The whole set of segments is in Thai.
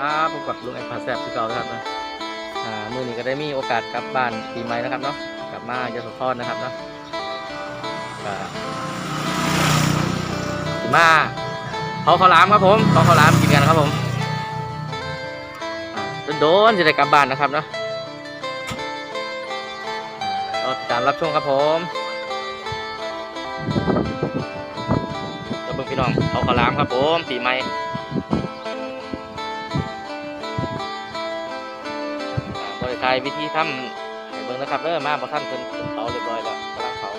ครับพบกับลุงไอ้ผาแซบที่เก่านะครับนะอ่ามื้อนี้ก็ได้มีโอกาสกลับบ้านปีใหม่นะครับเนาะกลับมายโสธรนะครับเนาะก็สิมาเขาข้าวหลามครับผมเขาข้าวหลามกินกันครับผมโดนๆจะได้กลับบ้านนะครับเนาะรอติดตามรับชมครับผมเดี๋ยวเบิ่งพี่น้องเขาข้าวหลามครับผมปีใหม่ บริการวิธีทำให้เบิ่งนะครับเริ่มมาพอท่านเพิ่นเพิ่นเผาเรียบร้อยแล้วกำลังเผา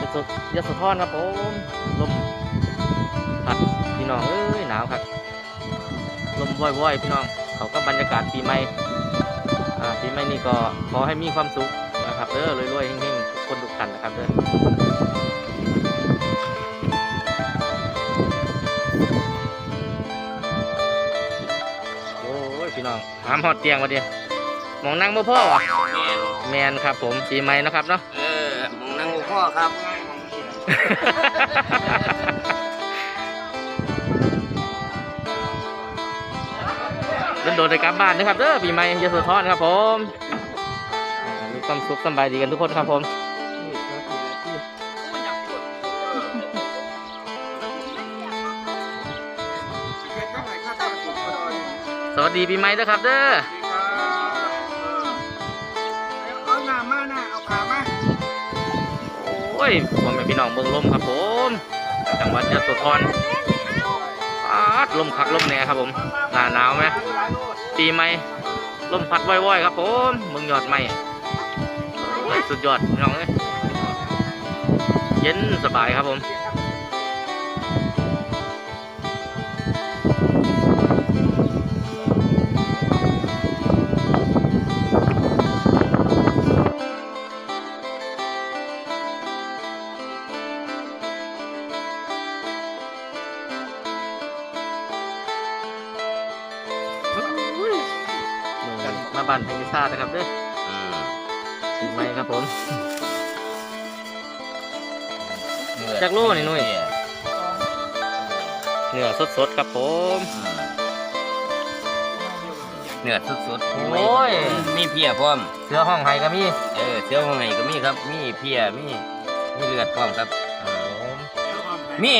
ยศยศธรครับผมลมพัดพี่น้องเอ้ยหนาวครับลมว่อยๆพี่น้อง เขาก็บรรยากาศปีใหม่อ่าปีใหม่นี่ก็ขอให้มีความสุขนะครับเด้อรวยๆเฮงๆทุกคนทุกท่านนะครับเด้อ หามหอดเตียงมาดิหมองนั่งบ่พ่อวะแมนครับผมปีใหม่นะครับเนาะเออมองนั่งหัวพ่อครับเป็นโดดในกลับบ้านนะครับเด้อปีใหม่ยโสธรครับผมอ่ามีความสุขสำบายดีกันทุกคนครับผม สวัสดีปีใหม่นะครับเด้อเอาหน้ามาหน้าเอาขามาโอ้ยผมเป็นพี่น้องเมืองลมครับผม จังหวัดยโสธรปาดลมคักลมแหน่ครับผม หน้าหนาวไหมปีใหม่ลมพัดว่อยๆครับผมเมืองยอดไม้โอ้ยสุดยอดพี่น้องเอ้ยเย็นสบายครับผม เนื้อสดๆครับผม เนื้อสุดๆโอ้ย มีเพียพร้อม เสื้อห้องไห้ก็มี เออ เสื้อข้างในก็มีครับ มีเพียมี มีเลือดพร้อมครับมี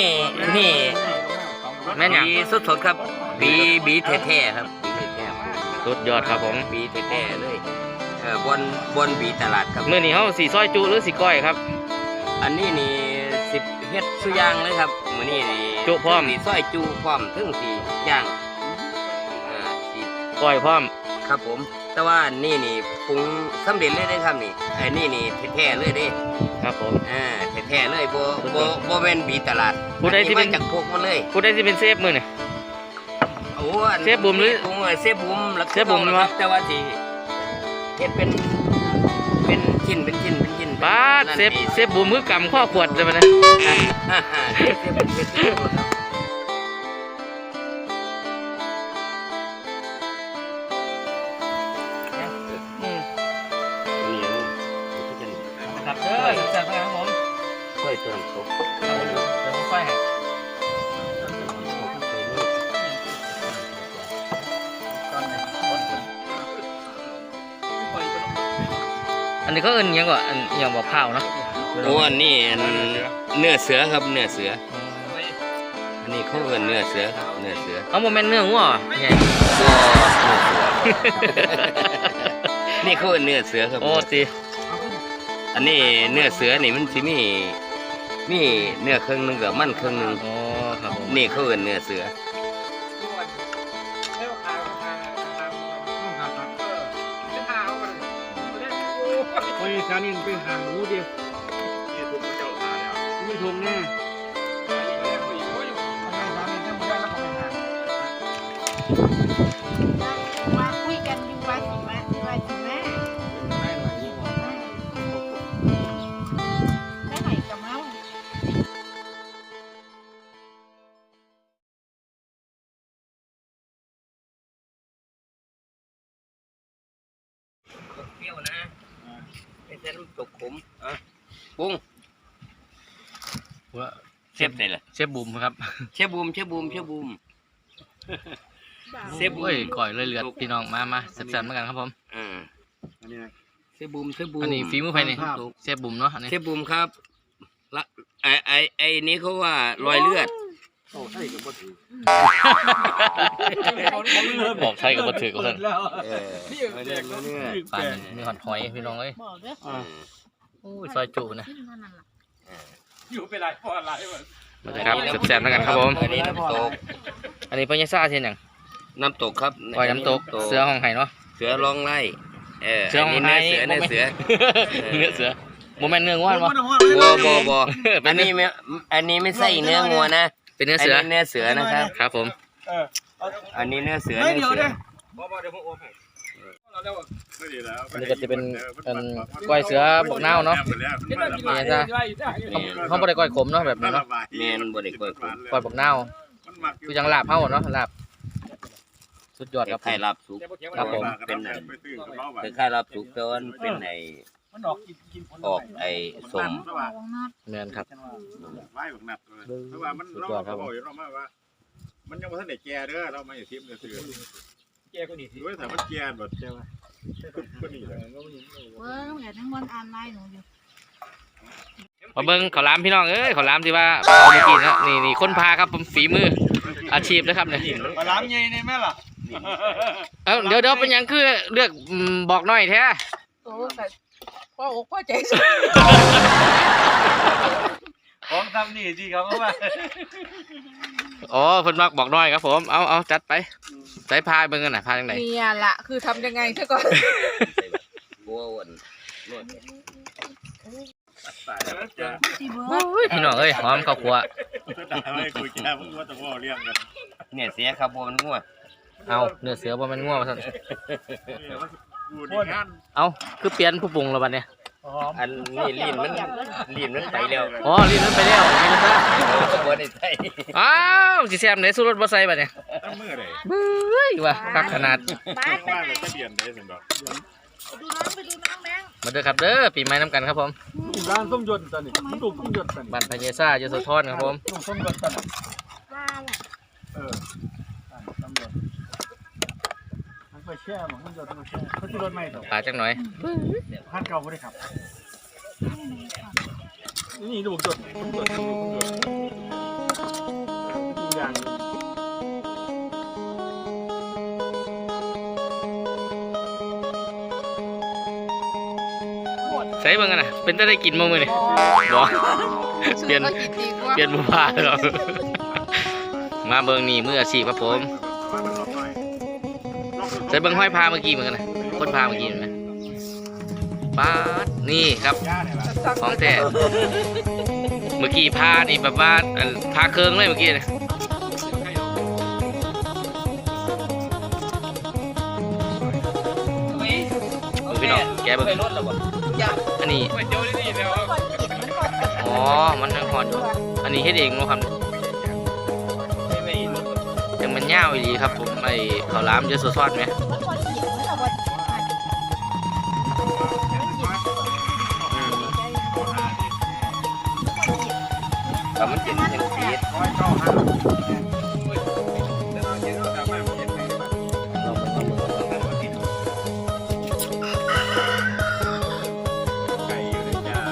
นี่แม่นหยังบีสดๆครับ บีบีแท้ๆครับบีแท้สุดยอดครับผมๆบีแท้ๆเลยเออบนบนบีตลาดครับมื้อนี้เฮาสีซอยจุหรือสีก้อยครับ อันนี้นี่สิบเฮ็ดสุอยางเลยครับมื้อ นี้นี่จุพร้อม สีซอยจุพร้อมถึงสีย่างอ่าสีก้อยพร้อม ครับผม แต่ว่านี่นี่ปรุงสำเร็จเลยได้อครับนี่ไอ้นี่นี่แท้ๆเลยเด้ครับผม อ่าแท้ๆเลยบ่บ่บ่แม่นบีตลาดผู้ใดที่เป็น อัมาจากพวกมาเลยผู้ใดสิเป็นเซฟมื้อนี่ โอ้อันเซฟบุ๋มหรือปรุงเซฟบุ๋มแล้วเซฟบุ๋มควะรับแต่ว่าสิเฮ็ดเป็น เป็นชิ้นเป็นชิ้นเป็นชิ้น ป้าดนั่นเซฟดีเซฟบูมือกำข้อขวดเลยมันนะฮ่าฮ่าเซฟเป็นเซฟเป็นครับอืมนี่ครับเด้อจัดไปครับผมค่อยเติมตก เดี๋ยวผมไฟให้ นนี้ก็เอิ้นหยังก่อนอันหยังบอกข้าวเนาะโอ้อันนี้อันเนื้อเสือครับเนื้อเสือ อันนี้เขาเอิ้นเนื้อเสือครับเนื้อเสือเอาโมเมนต์เนื้องัวใหญ่นี่เขาเอิ้นเนื้อเสือครับ โอ้ตีอันนี้เนื้อเสือนี่มันสิมีมีเนื้อครึ่งหนึงกับมันครึ่งหนึงโอ้ครับผม นี่เขาเอิ้นเนื้อเสือ โอ้ยการนี่ไปหาหมูดิไม่ทงแน่มาคุยกันอยู่ว่าสิมาว่าสิมาได้หน่อยนี่ได้ไหนกับเมาเปรี้ยวนะ ไม่ใช่น้ำตกขมอะปรุงว่าเชฟไหนล่ะเชฟบุ๋มครับเชฟบูมเชฟบูมเชฟบูมเชฟโอ้ยก่อยเลยเลือดพี่น้องมามาแซ่บๆเหมือนกันครับผม อ่าอันนี้นะ เชฟบูมเชฟบูมอันนี้ฝีมือใครนี่ครับ เชฟบุ๋มเนาะอันนี้เชฟบูมครับละไอไอไอนี้เขาว่า รอยเลือด โอ้ใช่กับบ่ถือ บอกใช่กับบ่ถือกับเพิ่นเออรอยเลือดรอยเลือดปานนี้มีหอดหอยพี่น้องเอ้ยบอกเด้ออ่าโอ้ยซอยจุนะกินนั่นน่ะล่ะอยู่ไปหลายพอหลายวันมาเลยครับแซ่บๆเหมือนกันครับผม อันนี้น้ำตก อันนี้เพิ่นยังซ่าเช่นหยังน้ำตกครับก้อยน้ำตก เสือห้องไห้เนาะ เสือร้องไล่เออเสืออันห้องนี้ไห้เนื้อเสือเนื้อเสือ เนื้อเสือบ่แม่นเนื้อง่วนบ่บัวบัวบัวเป็อันนเนื้อนี้ไม่อันนี้ไม่ใช่เนื้องัวนะ เป็นเนื้ออันเสือนี้เนื้อเสือนะครับ ครับผม เอออันนี้เนื้อเสือไม่เนื้อเดียวเสืเด้อบ่บ่เดี๋ยวผมโอนให้เราแล้วไม่ดีแล้วอันนี้ก็จะเป็นอันก้อยเสือบอกนาวเนาะนี่จ้ะเขาเขาบ่ได้ก้อยขมเนาะแบบนี้เนาะแมนบริกรก้อยบอกนาวคือจังลาบเฮาเนาะลาบสุดยอดครับไข่ลาบสุกครับผม เป็นไหนคือไข่ลาบสุกแต่ว่าเป็นไอ มันออกกินกินผลออกไอสมเอาวงนัดแม่นครับไว้บักนัดเลยเพราะว่ามันสุดเรายอดครับบอกอยู่เรามาว่า มันยังบ่ทันได้แก่เด้อเรามาอยู่ทิพย์เด้อซื้อแกก็นี่สิด้วยแต่มันแก่แบบแก่ว่าก็นี่แหละเบิ้งแหละทั้งวันอ่านไลน์หนูอยู่มาเบิ่งข้าวหลามพี่น้องเอ้ยข้าวหลามที่ว่าเอามากินนะนี่นี่คนพาครับผมฝีมืออาชีพนะครับเนี่ยมาล้างใหญ่ในแม่ล่ะเอ้าเดี๋ยวเดี๋ยวเป็นหยังคือเลือกอืมบอกหน่อยแท้โอ้แต่ พ่ออกพ่อใจสุดของทำนี่สิครับเพราะว่าอ๋อเพิ่นมักบอกหน่อยครับผม เอาเอาจัดไปใส่พายเบิ่งกันน่ะพาจังไดเนี่ยละคือทำยังไงซะก่อนบัวอ้วนตายแล้วแก่ที่เบิ้งโอ้ยพี่น้องเอ้ยหอมข้าวคั่วตายไม่คุยแก่มึงว่าแต่ว่าเลี้ยงกันเนี่ยเสียครับบัวมันงัวเอาเนื้อเสือบ่แม่นงัวว่าซั่น กูนี่งานเอาคือเปลี่ยนผู้ปรุงแล้วบัดเนี่ยอันนี้ลิ้นมันลิ้นมันไปแล้วอ๋อลิ้นมันไปแล้วลิ้นมันซะบัวในไทยอ้าวสิแซ่บไหนสู้รสบ่ใส่บัดเนี่ยตั้งมือเลยเบ้ยว่ะคักขนาดบ้านไปว่าไหนเลยจะเปลี่ยนได้สิบอกดูน้องไปดูน้องแบงค์มาเด้อครับเด้อปีใหม่น้ำกันครับผมร้านส้มยนต์ตอนนี้มันถูกส้มยนต์ตอนนี้บ้านพญาซ่ายโสธรครับผมถูกส้มยนต์ตอนนี้ว่าล่ะเออส้มยนต์มัน ไปแช่หมดส้มยนต์มันแช่เขาที่รถไม่ต่อปาจังหน่อยพันเก่าไม่ได้ขับ นี่ลูกยนต์ลูกยนต์ลูกยนต์ทุกอย่างใส่เบิ่งกันน่ะเป็นตาได้กินบ่มื้อนี่บ่เปลี่ยนก็กินดีกว่าเปลี่ยนบ่พาหรอมาเบิ่งนี่มืออาชีพครับผม ใส่เบิ่งห้อยพาเมื่อกี้เหมือนกันนะคนพาเมื่อกี้เห็นไหมป๊าดนี่ครับของแท้เมื่อกี้พานี่แบบว่าอันพาเครื่องเลยเมื่อกี้นะพี่น้องแกเบิ่งอันนี้ไปเจ้าที่นี่แล้วคนนมันก่อนอ๋อ มันทั้งหอดอยู่อันนี้เฮ็ดเองเนาะครับ งมันยาวอีหลีครับผมไอ้ข้าวหลามเยอะสดๆไหมมันก่อนกินมันเอาไว้แต่มันเป็นจังสีร้อยเก้าห้าแล้วเดี๋ยวเราจะไปเห็นไหนบ้างไก่อยู่ในย่า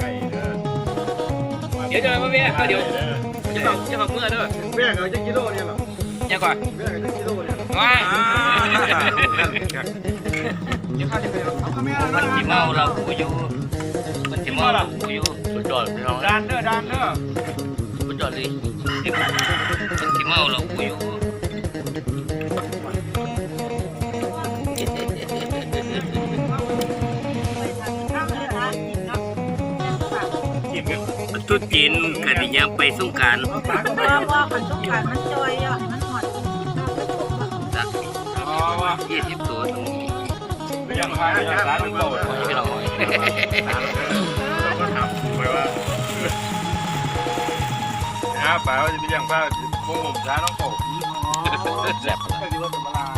ไก่เด้อเดี๋ยวจะมาเบี้ยเดี๋ยวจะฝากจะฝากเมื่อเด้อ แม่เอาจะกิโลเนี่ยหรอ ยังก่อนแม่เอาจะกิโลเนี่ยว้ายมันสิเมาเรากูอยู่ มันสิเมาเรากูอยู่สุดยอดพี่น้องดานเด้อดานเด้อสุดยอดเลยมันสิเมาเรากูอยู่กินกันมันตุดจีนกันยามไปสงกรารว่าว่าขันต้องการมันจอยอะให้มันหอด ยี่สิบตัวตรงนี้ยังพายยังร้านมันโตโอ้ยพี่น้อยเราก็ทำไปว่านะป่าว่าจะไปยังพาพวกผมช้าน้องโตแซ่บก็ดีว่าสมราไม่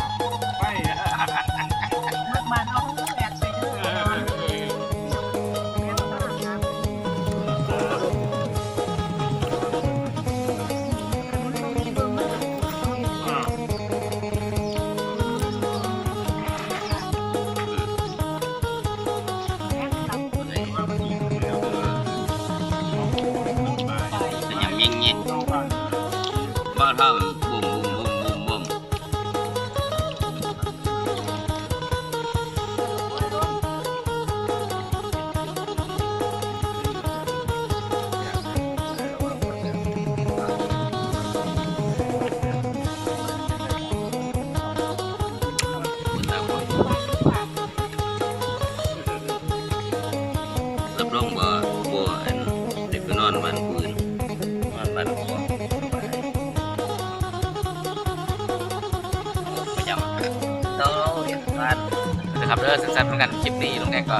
คลิปนี้ลุงแดงก็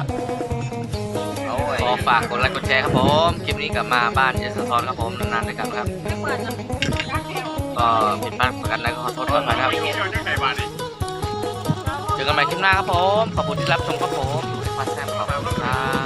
โอ้ยขอฝากกดไลค์กดแชร์ครับผมคลิปนี้กลับมาบ้านเจสทอนครับผมนานๆด้วยกันครับ ก็ผิดพลาดประกันแล้วก็ขอโทษด้วยนะครับไม่รู้จะไงบ้านนี่เจอกันใหม่คลิปหน้าครับผมขอบคุณที่รับชมครับผมมาแซ่บขอบคุณครับ